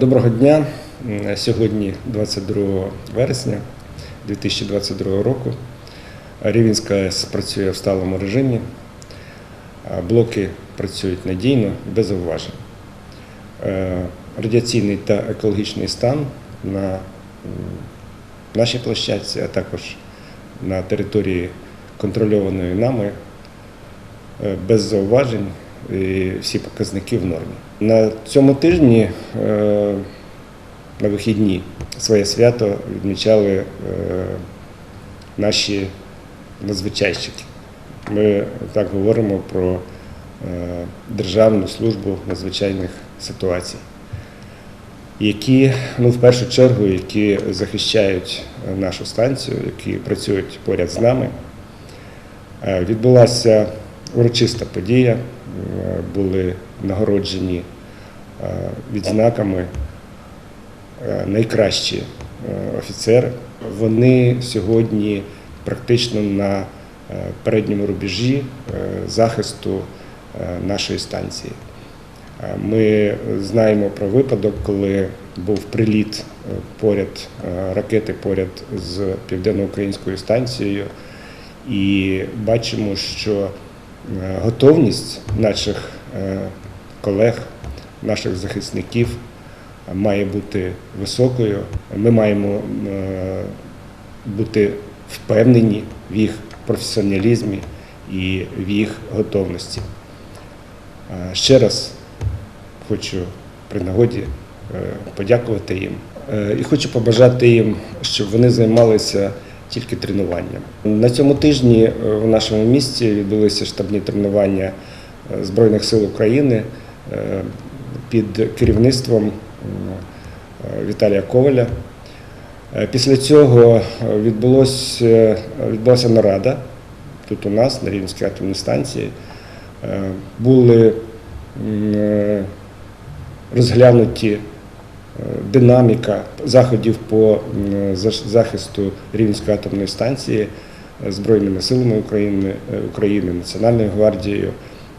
Доброго дня. Сьогодні, 22 вересня 2022 року, Рівненська АЕС працює в сталому режимі. Блоки працюють надійно, без зауважень. Е, Радіаційний та екологічний стан на нашій площадці, а також на території контрольованої нами е, без зауважень і всі показники в нормі. На цьому тижні е, на вихідні своє свято відмічали е, наші надзвичайщики. Ми так говоримо про е, Державну службу надзвичайних ситуацій, які ну, в першу чергу які захищають нашу станцію, які працюють поряд з нами. Відбулася урочиста подія, були нагороджені е, відзнаками е, найкращі е, офіцери. Вони сьогодні практично на передньому рубежі захисту нашої станції. Ми знаємо про випадок, коли був приліт поряд ракети поряд з південноукраїнською станцією, і бачимо, що готовність наших е, колег, наших захисників е, має бути високою. Ми маємо е, бути впевнені в їх професіоналізмі і в їх готовності. Е, Ще раз хочу при нагоді е, подякувати їм. Е, І хочу побажати їм, щоб вони займалися тільки тренуванням. На цьому тижні е, в нашому місті відбулися штабні тренування е, Збройних сил України е, під керівництвом Віталія Коваля. Після цього відбулось, е, відбулася нарада тут у нас, на Рівненській атомній станції. Були розглянуті динаміка заходів по захисту Рівненської атомної станції е, Збройними силами України, е, України Національною гвардією,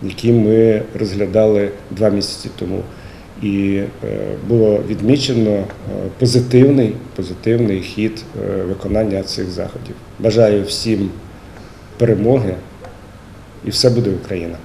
які ми розглядали два місяці тому. І е, було відмічено е, позитивний, позитивний хід е, виконання цих заходів. Бажаю всім перемоги і все буде Україна.